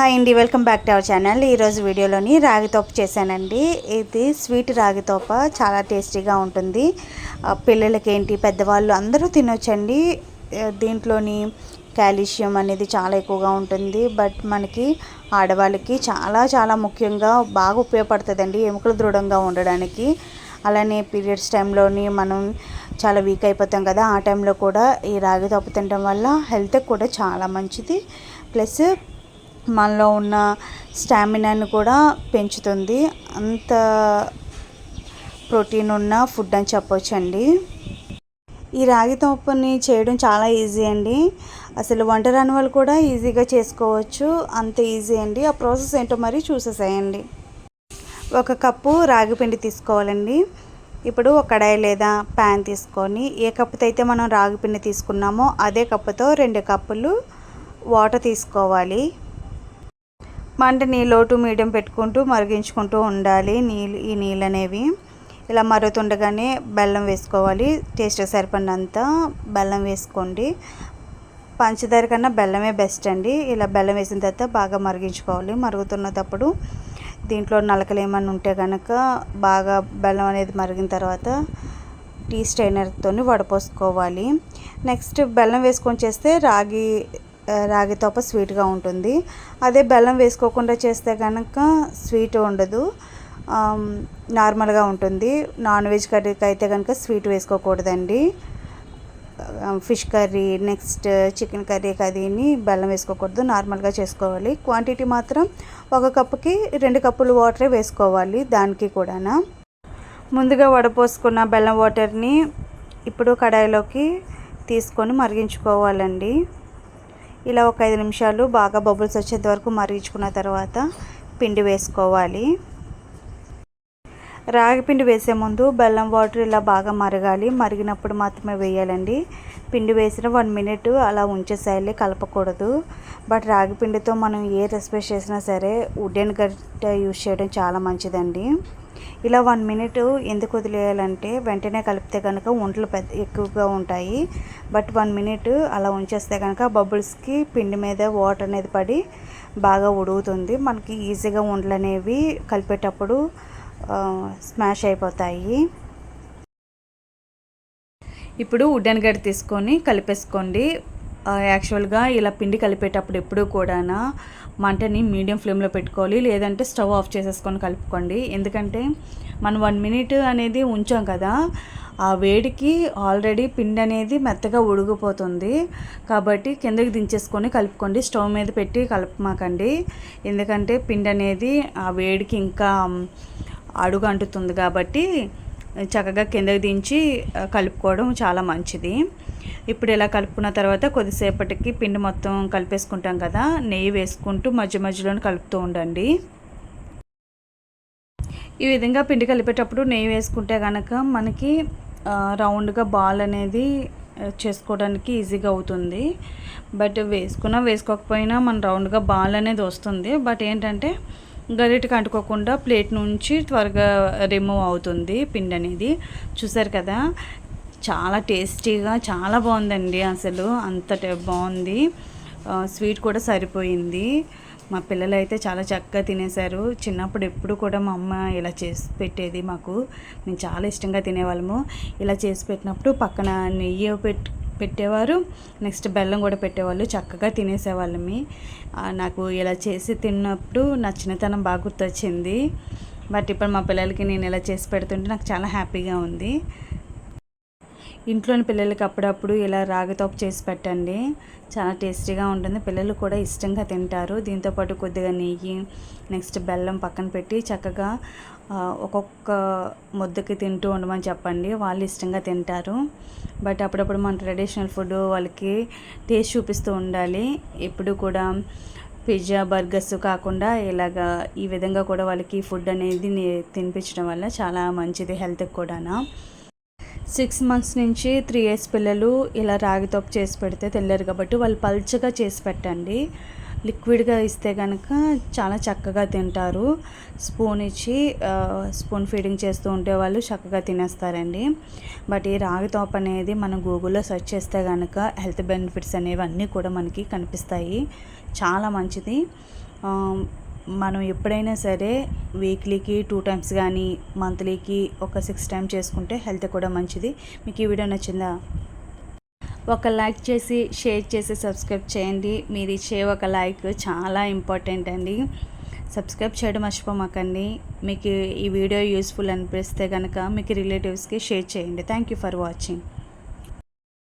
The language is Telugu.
హాయ్ అండి welcome back to our channel. ఈరోజు వీడియోలోని రాగి తోప చేశానండి. ఇది స్వీట్ రాగితోప చాలా టేస్టీగా ఉంటుంది. పిల్లలకేంటి పిల్లలకి ఏంటి పెద్దవాళ్ళు అందరూ తినొచ్చండి. దీంట్లోని కాల్షియం అనేది చాలా ఎక్కువగా ఉంటుంది. బట్ మనకి ఆడవాళ్ళకి చాలా చాలా ముఖ్యంగా బాగా ఉపయోగపడుతుందండి ఎముకలు దృఢంగా ఉండడానికి. అలానే పీరియడ్స్ టైంలోని మనం చాలా వీక్ అయిపోతాం కదా ఆ టైంలో కూడా ఈ రాగి తోప తినడం వల్ల హెల్త్కి కూడా చాలా మంచిది. ప్లస్ మనలో ఉన్న స్టామినాను కూడా పెంచుతుంది. అంత ప్రోటీన్ ఉన్న ఫుడ్ అని చెప్పొచ్చండి. ఈ రాగి తోపని చేయడం చాలా ఈజీ అండి. అసలు వంట రాని వాళ్ళు కూడా ఈజీగా చేసుకోవచ్చు. అంత ఈజీ అండి. ఆ ప్రాసెస్ ఏంటో మరి చూసేసేయండి. ఒక కప్పు రాగి పిండి తీసుకోవాలండి. ఇప్పుడు ఒక కడాయి లేదా ప్యాన్ తీసుకొని ఏ కప్పుతో అయితే మనం రాగి పిండి తీసుకున్నామో అదే కప్పుతో రెండు కప్పులు వాటర్ తీసుకోవాలి. మంటని లోటు మీడియం పెట్టుకుంటూ మరిగించుకుంటూ ఉండాలి. నీళ్ళు ఈ నీళ్ళు అనేవి ఇలా మరుగుతుండగానే బెల్లం వేసుకోవాలి. టేస్ట్ సరిపడినంత బెల్లం వేసుకోండి. పంచదార కన్నా బెల్లమే బెస్ట్ అండి. ఇలా బెల్లం వేసిన తర్వాత బాగా మరిగించుకోవాలి. మరుగుతున్నప్పుడు దీంట్లో నలకలు ఏమన్నా ఉంటే కనుక బాగా బెల్లం అనేది మరిగిన తర్వాత టీ స్ట్రైనర్తో వడపోసుకోవాలి. నెక్స్ట్ బెల్లం వేసుకొని చేస్తే రాగి రాగితోప స్వీట్గా ఉంటుంది. అదే బెల్లం వేసుకోకుండా చేస్తే కనుక స్వీట్ ఉండదు. నార్మల్గా ఉంటుంది. నాన్ వెజ్ కర్రీకి అయితే కనుక sweet వేసుకోకూడదండి. Fish curry next chicken curry కదీని బెల్లం వేసుకోకూడదు. నార్మల్గా చేసుకోవాలి. క్వాంటిటీ మాత్రం ఒక కప్పుకి రెండు కప్పులు వాటరే వేసుకోవాలి దానికి కూడా ముందుగా వడపోసుకున్న బెల్లం వాటర్ని ఇప్పుడు కడాయిలోకి తీసుకొని మరిగించుకోవాలండి. ఇలా ఒక ఐదు నిమిషాలు బాగా బబుల్స్ వచ్చేంత వరకు మరిగించుకున్న తర్వాత పిండి వేసుకోవాలి. రాగి పిండి వేసే ముందు బెల్లం వాటర్ ఇలా బాగా మరగాలి. మరిగినప్పుడు మాత్రమే వేయాలండి. పిండి వేసిన వన్ మినిట్ అలా ఉంచేసేయాలి కలపకూడదు. బట్ రాగి పిండితో మనం ఏ రెసిపీ చేసినా సరే వుడెన్ గట్ట యూజ్ చేయడం చాలా మంచిదండి. ఇలా వన్ మినిట్ ఎందుకు వదిలేయాలంటే వెంటనే కలిపితే కనుక ఒంట్లు పెద్ద ఎక్కువగా ఉంటాయి. బట్ వన్ మినిట్ అలా ఉంచేస్తే కనుక బబుల్స్కి పిండి మీద వాటర్ అనేది పడి బాగా ఉడుగుతుంది మనకి ఈజీగా ఒంట్లు అనేవి కలిపేటప్పుడు స్మాష్ అయిపోతాయి. ఇప్పుడు వుడెన్ గడ్డ తీసుకొని కలిపేసుకోండి. యాక్చువల్గా ఇలా పిండి కలిపేటప్పుడు ఎప్పుడూ కూడా మంటని మీడియం ఫ్లేమ్లో పెట్టుకోవాలి లేదంటే స్టవ్ ఆఫ్ చేసేసుకొని కలుపుకోండి. ఎందుకంటే మనం వన్ మినిట్ అనేది ఉంచాం కదా ఆ వేడికి ఆల్రెడీ పిండి అనేది మెత్తగా ఉడికిపోతుంది కాబట్టి కిందకి దించేసుకొని కలుపుకోండి స్టవ్ మీద పెట్టి కలపమాకండి. ఎందుకంటే పిండి అనేది ఆ వేడికి ఇంకా అడుగు అంటుతుంది కాబట్టి చక్కగా కిందకి దించి కలుపుకోవడం చాలా మంచిది. ఇప్పుడు ఇలా కలుపుకున్న తర్వాత కొద్దిసేపటికి పిండి మొత్తం కలిపేసుకుంటాం కదా నెయ్యి వేసుకుంటూ మధ్య మధ్యలో కలుపుతూ ఉండండి. ఈ విధంగా పిండి కలిపేటప్పుడు నెయ్యి వేసుకుంటే కనుక మనకి రౌండ్గా బాల్ అనేది చేసుకోవడానికి ఈజీగా అవుతుంది. బట్ వేసుకున్నా వేసుకోకపోయినా మన రౌండ్గా బాల్ అనేది వస్తుంది. బట్ ఏంటంటే గరిటకు అంటుకోకుండా ప్లేట్ నుంచి త్వరగా రిమూవ్ అవుతుంది పిండి అనేది. చూసారు కదా? చాలా టేస్టీగా చాలా బాగుందండి అసలు. అంత బాగుంది. స్వీట్ కూడా సరిపోయింది. మా పిల్లలు అయితే చాలా చక్కగా తినేశారు. చిన్నప్పుడు ఎప్పుడు కూడా మా అమ్మ ఇలా చేసి పెట్టేది మాకు. మేము చాలా ఇష్టంగా తినేవాళ్ళము. ఇలా చేసి పెట్టినప్పుడు పక్కన నెయ్యి పెట్టి పెట్టేవారు. నెక్స్ట్ బెల్లం కూడా పెట్టేవాళ్ళు. చక్కగా తినేసేవాళ్ళమి. నాకు ఇలా చేసి తిన్నప్పుడు నా చిన్నతనం బాగా గుర్తొచ్చింది. బట్ ఇప్పుడు మా పిల్లలకి నేను ఇలా చేసి పెడుతుంటే నాకు చాలా హ్యాపీగా ఉంది. ఇంట్లోని పిల్లలకి అప్పుడప్పుడు ఇలా రాగితోపు చేసి పెట్టండి. చాలా టేస్టీగా ఉంటుంది. పిల్లలు కూడా ఇష్టంగా తింటారు. దీంతోపాటు కొద్దిగా నెయ్యి నెక్స్ట్ బెల్లం పక్కన పెట్టి చక్కగా ఒక్కొక్క ముద్దకి తింటూ ఉండమని చెప్పండి. వాళ్ళు ఇష్టంగా తింటారు. బట్ అప్పుడప్పుడు మన ట్రెడిషనల్ ఫుడ్ వాళ్ళకి టేస్ట్ చూపిస్తూ ఉండాలి. ఎప్పుడు కూడా పిజ్జా బర్గర్స్ కాకుండా ఇలాగా ఈ విధంగా కూడా వాళ్ళకి ఫుడ్ అనేది తినిపించడం వల్ల చాలా మంచిది హెల్త్కి కూడానా. సిక్స్ మంత్స్ నుంచి త్రీ ఇయర్స్ పిల్లలు ఇలా రాగితోపు చేసి పెడితే తెల్లారు కాబట్టి వాళ్ళు పల్చగా చేసి పెట్టండి. లిక్విడ్గా ఇస్తే కనుక చాలా చక్కగా తింటారు. స్పూన్ ఇచ్చి స్పూన్ ఫీడింగ్ చేస్తూ ఉంటే వాళ్ళు చక్కగా తినేస్తారండి. బట్ ఈ రాగి తోప అనేది మనం గూగుల్లో సెర్చ్ చేస్తే కనుక హెల్త్ బెనిఫిట్స్ అనేవి అన్నీ కూడా మనకి కనిపిస్తాయి. చాలా మంచిది. మనం ఎప్పుడైనా సరే వీక్లీకి టూ టైమ్స్ కానీ మంత్లీకి ఒక సిక్స్ టైమ్ చేసుకుంటే హెల్త్ కూడా మంచిది. మీకు ఈ వీడియో నచ్చిందా? ఒక లైక్ చేసి షేర్ చేసి సబ్స్క్రైబ్ చేయండి. మీరు ఇచ్చే ఒక లైక్ చాలా ఇంపార్టెంట్ అండి. సబ్స్క్రైబ్ చేయడం మర్చిపోమాకండి. మీకు ఈ వీడియో యూస్ఫుల్ అనిపిస్తే కనుక మీకు రిలేటివ్స్కి షేర్ చేయండి. Thank you for watching.